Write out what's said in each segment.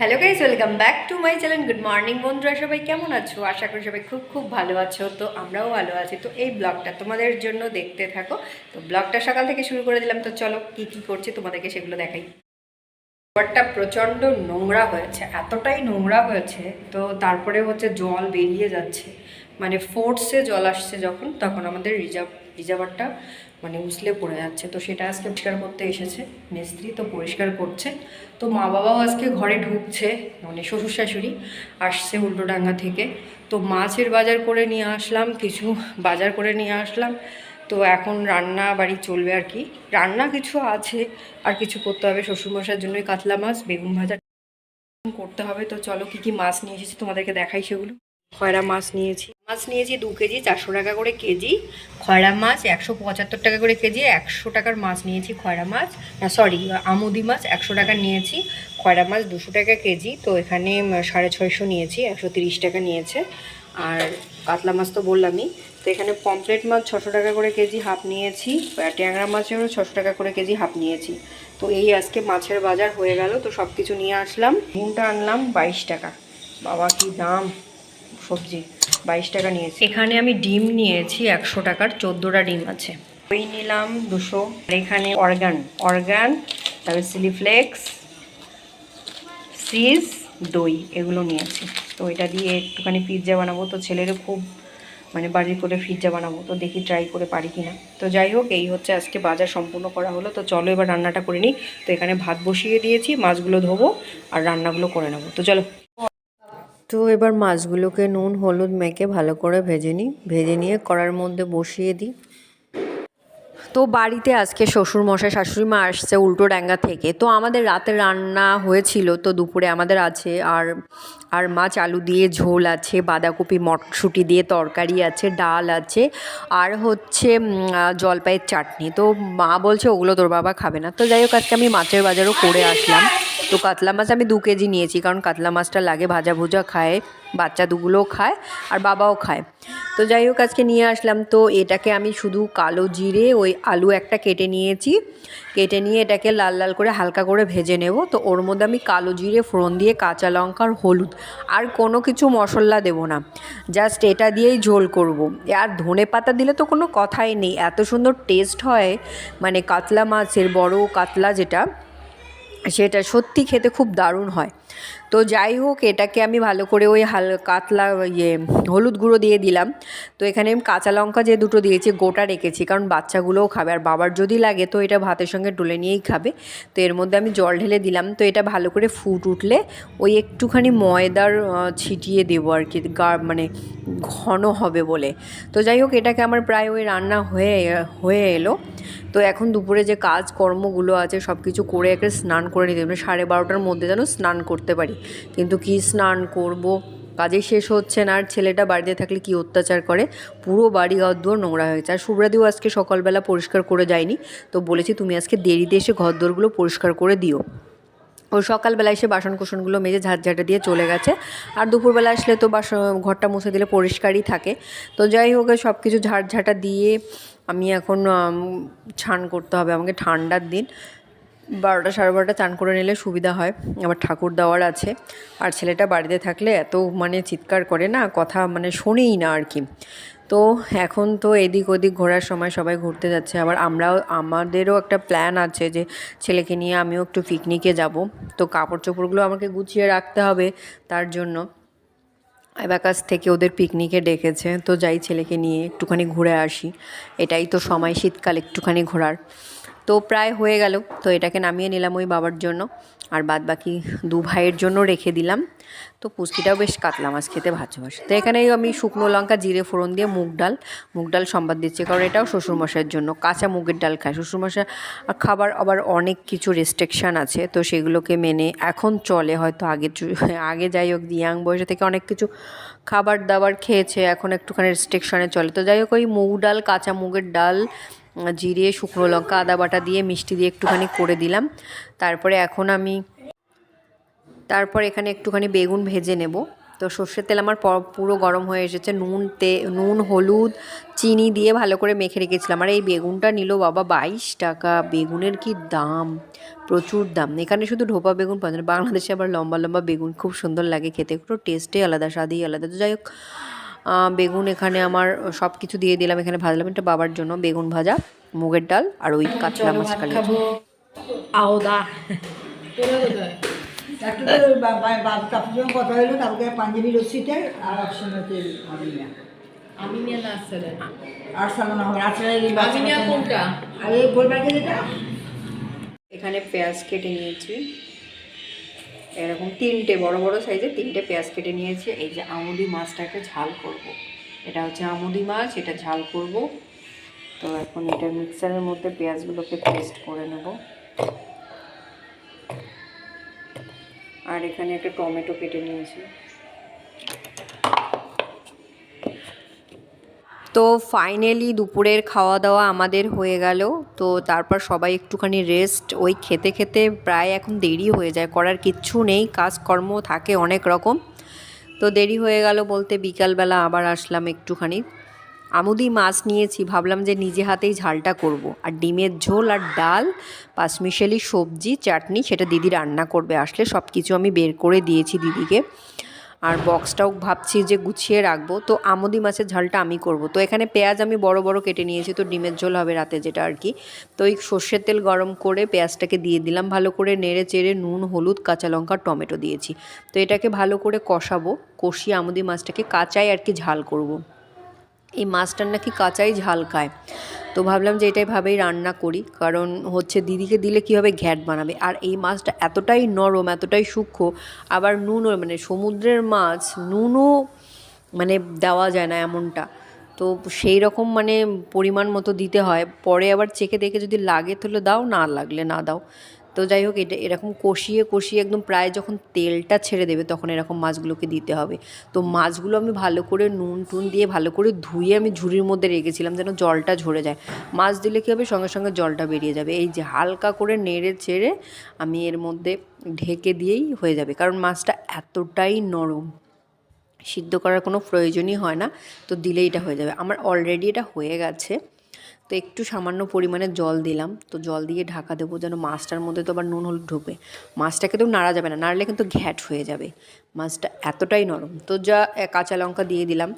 Hello guys welcome back to my channel good morning বন্ধুরা, সবাই কেমন আছো? আশা করি সবাই খুব খুব ভালো আছো। তো আমরাও ভালো আছি। তো এই ব্লগটা তোমাদের জন্য দেখতে থাকো। তো ব্লগটা সকাল থেকে শুরু করে দিলাম। তো চলো কি কি করছি তোমাদেরকে সেগুলো দেখাই। ব্যাপারটা প্রচণ্ড নোংরা হয়েছে, এতটাই নোংরা হয়েছে। তো তারপরে হচ্ছে জল বেরিয়ে যাচ্ছে। মানে ফোর্সে জল আসছে যখন, তখন আমাদের রিজার্ভ, রিজার্ভারটা মানে উসলে পড়ে যাচ্ছে। তো সেটা আজকে পরিষ্কার করতে এসেছে। মিস্ত্রি তো পরিষ্কার করছে। তো মা বাবাও আজকে ঘরে ঢুকছে মানে শ্বশুর শাশুড়ি আসছে উল্টোডাঙ্গা থেকে। তো মাছের বাজার করে নিয়ে আসলাম, কিছু বাজার করে নিয়ে আসলাম। তো এখন রান্না বাড়ি চলবে আর কি। রান্না কিছু আছে, আর কিছু করতে হবে। শ্বশুরমশার জন্যই কাতলা মাছ, বেগুন ভাজা করতে হবে। তো চলো কি কি মাছ নিয়ে এসেছি তোমাদেরকে দেখাই সেগুলো। খয়রা মাছ নিয়েছি। মাছ নিয়েছি দু কেজি, চারশো টাকা করে কেজি। খয়রা মাছ একশো পঁচাত্তর টাকা করে কেজি, একশো টাকার মাছ নিয়েছি খয়রা মাছ। সরি আমুদি মাছ একশো টাকা নিয়েছি। খয়রা মাছ দুশো টাকা কেজি, তো এখানে সাড়ে ছয়শো নিয়েছি, একশো তিরিশ টাকা নিয়েছে। আর কাতলা মাছ তো বললামই, তো এখানে পমফ্লেট মাছ ছশো টাকা করে কেজি হাফ নিয়েছি ট্যাংরা মাছেরও ছশো টাকা করে কেজি হাফ নিয়েছি। তো এই আজকে মাছের বাজার হয়ে গেল, তো সব কিছু নিয়ে আসলাম। নুনটা আনলাম বাইশ টাকা। বাবা, কি দাম! সবজি বাইশ টাকা নিয়েছি। এখানে আমি ডিম নিয়েছি একশো টাকার চোদ্দোটা ডিম আছে। ওই নিলাম দুশো। আর এখানে অর্গান অর্গান তারপরে সিলিফ্লেক্স সিজ দই এগুলো নিয়েছি। তো এটা দিয়ে একটুখানি পিৎজা বানাবো। তো ছেলেরও খুব মানে বাড়ি করে পিৎজা বানাবো। তো দেখি ট্রাই করে পারি কিনা। তো যাই হোক এই হচ্ছে আজকে বাজার সম্পূর্ণ করা হলো। তো চলো এবার রান্নাটা করে নিই। তো এখানে ভাত বসিয়ে দিয়েছি মাছগুলো ধোবো আর রান্নাগুলো করে নেব। তো চলো। তো এবার মাছগুলোকে নুন, হলুদ মেখে ভালো করে ভেজে নিই। ভেজে নিয়ে কড়ার মধ্যে বসিয়ে দিই। তো বাড়িতে আজকে শ্বশুর মশাই শাশুড়ি মা আসছে উল্টো ডাঙ্গা থেকে। তো আমাদের রাতে রান্না হয়েছিল, তো দুপুরে আমাদের আছে আর আর মাছ, আলু দিয়ে ঝোল আছে, বাঁধাকপি, মটরশুঁটি দিয়ে তরকারি আছে, ডাল আছে, আর হচ্ছে জলপাইয়ের চাটনি। তো মা বলছে, ওগুলো তোর বাবা খাবে না। তো যাই হোক, আজকে আমি মাছের বাজারও করে আসলাম। তো কাতলা মাছ আমি দু কেজি নিয়েছি, কারণ কাতলা মাছটা লাগে, ভাজা ভুজা খায়, বাচ্চা দুগুলোও খায় আর বাবাও খায়। তো যাই হোক, আজকে নিয়ে আসলাম। তো এটাকে আমি শুধু কালো জিরে, ওই আলু একটা কেটে নিয়েছি। কেটে নিয়ে এটাকে লাল লাল করে হালকা করে ভেজে নেব। তো ওর মধ্যে আমি কালো জিরে, ফোড়ন দিয়ে কাঁচা লঙ্কা আর হলুদ আর কোনো কিছু মশলা দেব না। জাস্ট এটা দিয়েই ঝোল করব। আর ধনে পাতা দিলে তো কোনো কথাই নেই। এত সুন্দর টেস্ট হয় মানে কাতলা মাছের বড় কাতলা যেটা সেটা সত্যি খেতে খুব দারুণ হয়। তো যাই হোক, এটাকে আমি ভালো করে ওই হাল, কাতলা ইয়ে হলুদ গুঁড়ো দিয়ে দিলাম। তো এখানে আমি কাঁচা লঙ্কা যে দুটো দিয়েছি, গোটা রেখেছি, কারণ বাচ্চাগুলোও খাবে। আর বাবার যদি লাগে, তো এটা ভাতের সঙ্গে ডলে নিয়েই খাবে। তো এর মধ্যে আমি জল ঢেলে দিলাম। তো এটা ভালো করে ফুট উঠলে ওই একটুখানি ময়দার ছিটিয়ে দেবো আর কি, গা মানে ঘন হবে বলে। তো যাই হোক, এটাকে আমার প্রায় ওই রান্না হয়ে হয়ে এলো। তো এখন দুপুরে যে কাজ কর্মগুলো আছে সব কিছু করে একটা স্নান করে নিতে হবে। সাড়ে বারোটার মধ্যে যেন স্নান করতে পারি। কিন্তু কি স্নান করব? কাজে শেষ হচ্ছে না। আর ছেলেটা বাড়িতে থাকলে কি অত্যাচার করে? পুরো বাড়ি ঘরদুয়ার নোংরা হয়েছে আর শুভ্রাদিও আজকে সকালবেলা পরিষ্কার করে যায়নি। তো বলেছি, তুমি আজকে দেরিতে এসে ঘরদোরগুলো পরিষ্কার করে দিও। ও সকালবেলা এসে বাসন মেজে ঝাঁটঝাঁটা দিয়ে চলে গেছে। আর দুপুরবেলা আসলে তো বাস, ঘরটা মুছে দিলে পরিষ্কারই থাকে। তো যাই হোক, সব কিছু ঝাঁটঝাঁটা দিয়ে আমি এখন ছান করতে হবে। আমাকে ঠান্ডার দিন। বারোটা সাড়ে বারোটা চান করে নিলে সুবিধা হয়। আবার ঠাকুর দেওয়ার আছে। আর ছেলেটা বাড়িতে থাকলে এত মানে চিৎকার করে না, কথা মানে শোনেই না আর কি। তো এখন তো এদিক ওদিক ঘোরার সময় সবাই ঘুরতে যাচ্ছে। আবার আমরাও, আমাদেরও একটা প্ল্যান আছে যে ছেলেকে নিয়ে আমিও একটু পিকনিকে যাব। তো কাপড় চোপড়গুলো আমাকে গুছিয়ে রাখতে হবে তার জন্য। অ্যাবাকাস থেকে ওদের পিকনিকে ডেকেছে। তো যাই ছেলেকে নিয়ে একটুখানি ঘুরে আসি। এটাই তো সময় শীতকাল একটুখানি ঘোরার। তো প্রায় হয়ে গেল। তো এটাকে নামিয়ে নিলাম ওই বাবার জন্য। আর বাদ বাকি দু ভাইয়ের জন্য রেখে দিলাম। তো পুচকিটাও বেশ কাতলা মাছ খেতে ভালোবাসে তো এখানে আমি শুকনো লঙ্কা, জিরে, ফোড়ন দিয়ে মুগ ডাল মুগ ডাল সম্বাদ দিচ্ছি কারণ এটাও শ্বশুরমশাইয়ের জন্য। কাঁচা মুগের ডাল খায়। শ্বশুরমশাই খাবার আবার অনেক কিছু রেস্ট্রিকশান আছে। তো সেগুলোকে মেনে এখন চলে হয়তো আগে আগে যাই হোক ইয়াং বয়সে থেকে অনেক কিছু খাবার দাবার খেয়েছে। এখন একটুখানি রেস্ট্রিকশানে চলে। তো যাই হোক, ওই মুগ ডাল, কাঁচা মুগের ডাল জিরে, শুকনো লঙ্কা, আদা বাটা দিয়ে মিষ্টি দিয়ে একটুখানি করে দিলাম। তারপরে এখন আমি, তারপর এখানে একটুখানি বেগুন ভেজে নেব। তো সর্ষের তেল আমার পুরো গরম হয়ে এসেছে। নুন, তে, নুন, হলুদ, চিনি দিয়ে ভালো করে মেখে রেখেছিলাম। আর এই বেগুনটা নিল বাবা বাইশ টাকা। বেগুনের কি দাম? প্রচুর দাম। এখানে শুধু ঢোপা বেগুন পাওয়া যায়। বাংলাদেশে আবার লম্বা লম্বা বেগুন খুব সুন্দর লাগে খেতে। একটু টেস্টে আলাদা, স্বাদই আলাদা। তো যাই হোক বেগুন এখানে আমার সব কিছু দিয়ে দিলাম। এখানে ভাজলাম এটা বাবার জন্য বেগুন ভাজা মুগের ডাল আর ওই কাতলা মাছ কালি আওদা। এখানে পেঁয়াজ কেটে নিয়েছি। এরকম তিনটে, বড় বড় সাইজের তিনটে পেঁয়াজ কেটে নিয়েছি। এই যে আমুদি মাছটাকে ঝাল করব। এটা হচ্ছে আমুদি মাছ, এটা ঝাল করব। তো এখন এটা মিক্সারের মধ্যে পেঁয়াজগুলোকে পেস্ট করে নেব। আর এখানে একটা টমেটো কেটে নিয়েছি। তো ফাইনালি দুপুরের খাওয়া দাওয়া আমাদের হয়ে গেল। তো তারপর সবাই একটুখানি রেস্ট ওই খেতে খেতে প্রায় এখন দেরি হয়ে যায়, করার কিচ্ছু নেই, কাজকর্ম থাকে অনেক রকম। তো দেরি হয়ে গেল বলতে বিকালবেলা আবার আসলাম একটুখানি। আমুদি মাছ নিয়েছি, ভাবলাম যে নিজে হাতেই ঝালটা করব। আর ডিমের ঝোল আর ডাল পাঁচমিশালি সবজি, চাটনি, সেটা দিদি রান্না করবে। আসলে সব কিছু আমি বের করে দিয়েছি দিদিকে। আর বক্সটাও ভাবছি যে গুছিয়ে রাখব। তো আমুদি মাছের ঝালটা আমি করব। তো এখানে পেঁয়াজ আমি বড় বড় কেটে নিয়েছি, তো ডিমের ঝোল হবে রাতে যেটা আর কি। তো ওই সর্ষের তেল গরম করে পেঁয়াজটাকে দিয়ে দিলাম, ভালো করে নেড়ে চেড়ে নুন, হলুদ, কাঁচা লঙ্কা, টমেটো দিয়েছি। তো এটাকে ভালো করে কষাবো, কষিয়ে আমুদি মাছটাকে কাঁচাই আর কি ঝাল করব। এই মাছটার নাকি কাঁচাই ঝাল খায়। তো ভাবলাম যে এটাই ভাবেই রান্না করি, কারণ হচ্ছে দিদিকে দিলে কীভাবে ঘ্যাট বানাবে। আর এই মাছটা এতটাই নরম, এতটাই সূক্ষ্ম, আবার নুনও মানে সমুদ্রের মাছ, নুনও মানে দেওয়া যায় না এমনটা। তো সেই রকম মানে পরিমাণ মতো দিতে হয়। পরে আবার চেখে দেখে যদি লাগে তাহলে দাও, না লাগলে না দাও। তো যাই হোক, এটা এরকম কষিয়ে কষিয়ে একদম প্রায় যখন তেলটা ছেড়ে দেবে তখন এরকম মাছগুলোকে দিতে হবে। তো মাছগুলো আমি ভালো করে নুন টুন দিয়ে ভালো করে ধুয়ে আমি ঝুড়ির মধ্যে রেখেছিলাম যেন জলটা ঝরে যায়। মাছ দিলে কী হবে? সঙ্গে সঙ্গে জলটা বেরিয়ে যাবে। এই যে হালকা করে নেড়ে, ছেড়ে আমি এর মধ্যে ঢেকে দিয়েই হয়ে যাবে। কারণ মাছটা এতটাই নরম, সিদ্ধ করার কোনো প্রয়োজনই হয় না। তো দিলেই এটা হয়ে যাবে। আমার অলরেডি এটা হয়ে গেছে। তো একটু সামান্য পরিমাণে জল দিলাম। তো জল দিয়ে ঢাকা দেবো যেন মাছটার মধ্যে তো আবার নুন হলুদ ঢুকবে মাছটাকে তো নাড়া যাবে না, নাড়লে কিন্তু ঘ্যাট হয়ে যাবে। মাছটা এতটাই নরম। তো যা কাঁচা লঙ্কা দিয়ে দিলাম।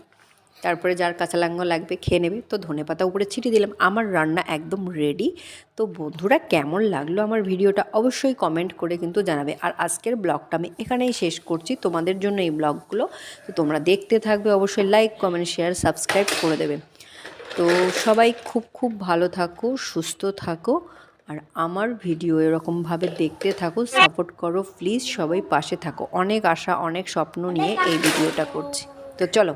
তারপরে যার কাঁচা লঙ্কা লাগবে খেয়ে নেবে। তো ধনে পাতা উপরে ছিটিয়ে দিলাম। আমার রান্না একদম রেডি তো বন্ধুরা কেমন লাগল আমার ভিডিওটা অবশ্যই কমেন্ট করে কিন্তু জানাবে। আর আজকের ব্লগটা আমি এখানেই শেষ করছি। তোমাদের জন্য এই ব্লগগুলো। তো তোমরা দেখতে থাকবে অবশ্যই লাইক কমেন্ট শেয়ার সাবস্ক্রাইব করে দেবে। তো সবাই খুব খুব ভালো থাকো, সুস্থ থাকো। আর আমার ভিডিও এরকমভাবে দেখতে থাকো, সাপোর্ট করো, প্লিজ সবাই পাশে থাকো। অনেক আশা, অনেক স্বপ্ন নিয়ে এই ভিডিওটা করছি। তো চলো।